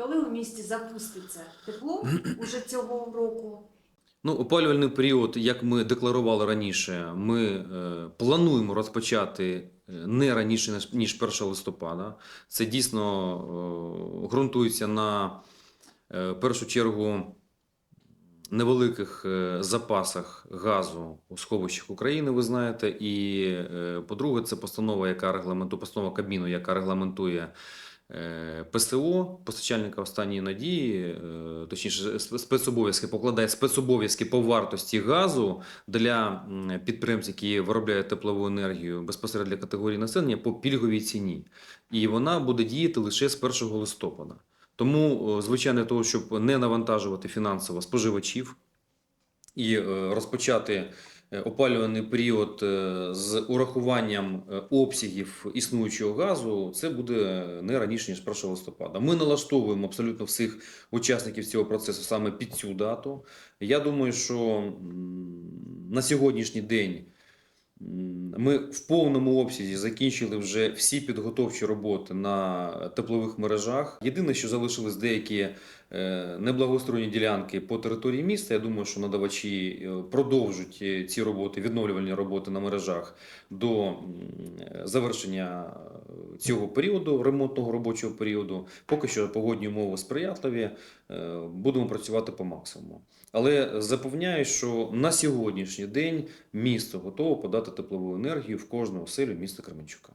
Коли у місті запуститься тепло уже цього року? Ну, опалювальний період, як ми декларували раніше, ми е, плануємо розпочати е, не раніше ніж- ніж 1 листопада. Це дійсно е, ґрунтується на е, першу чергу невеликих е, запасах газу у сховищах України, ви знаєте. І е, по-друге, це постанова, яка регламентує постанова Кабміну, яка регламентує. Е, ПСО, постачальника останньої надії, е, точніше, спецобов'язки, покладає спецобов'язки по вартості газу для м, підприємців, які виробляють теплову енергію безпосередньо для категорії населення по пільговій ціні. І вона буде діяти лише з 1 листопада. Тому, звичайно, того, щоб не навантажувати фінансово споживачів і е, розпочати е, опалювальний період е, з урахуванням е, обсягів існуючого газу, це буде не раніше ніж 1 листопада. Ми налаштовуємо абсолютно всіх учасників цього процесу саме під цю дату. Я думаю, що на сьогоднішній день ми в повному обсязі закінчили вже всі підготовчі роботи на теплових мережах. Єдине, що залишились деякі е, неблагоустроєні ділянки по території міста. Я думаю, що надавачі продовжують продовжать е, ці роботи, відновлювальні роботи на мережах до завершення е, цього періоду, ремонтного робочого періоду. Поки що погодні умови сприятливі, е, будемо працювати по максимуму. Але запевняю, що на сьогоднішній день місто готове подати теплову енергію в кожну оселю міста Кременчука.